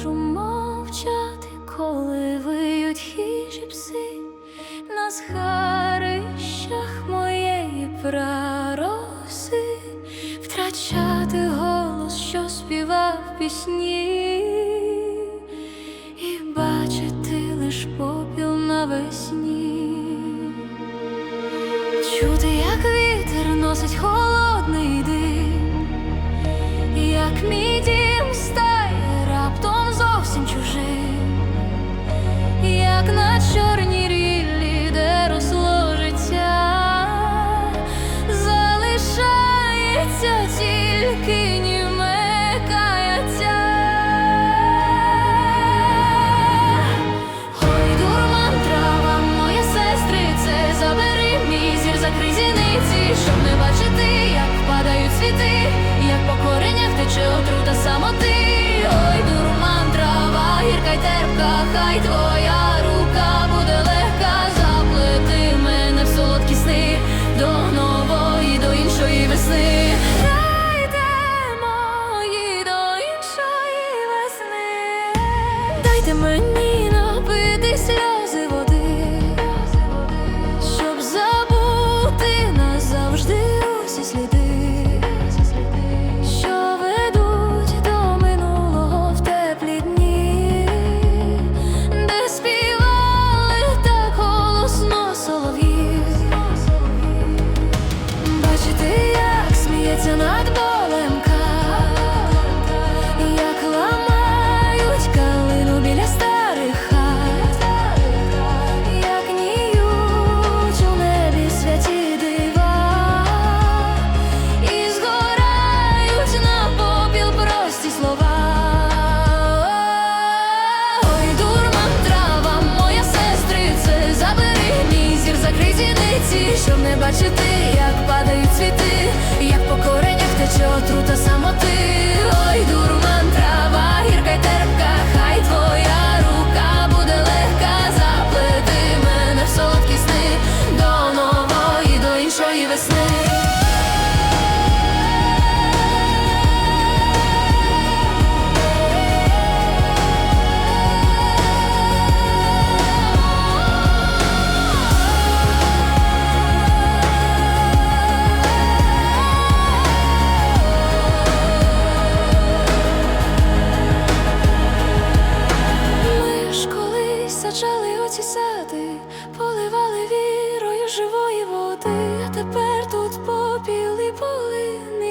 можу мовчати, коли виють хижі пси на схарищах моєї прароси, втрачати голос, що співав пісні, і бачити лиш попіл навесні, чути, як вітер носить холодний дим, як мій дім Дайте мені напити сльози води, щоб забути назавжди усі сліди, що ведуть до минулого в теплі дні, де співали так голосно солов'ї. Бачити, як сміється над болем бачити, як падають цвіти, як по коренях тече отрута самоти.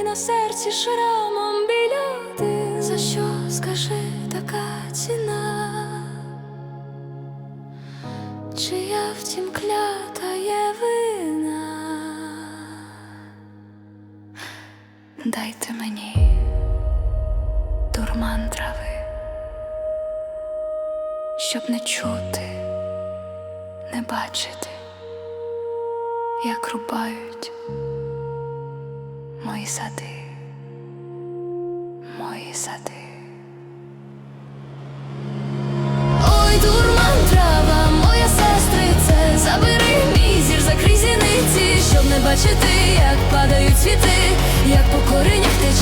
На серці шрамом біляти. За що скажи така ціна? Чия втім клята є вина? Дайте мені дурман трави щоб не чути, не бачити, як рубають мої сади, мої сади. Ой, дурман трава, моя сестрице, забери мій зір за крізіниці, щоб не бачити, як падають цвіти, як по коренях тече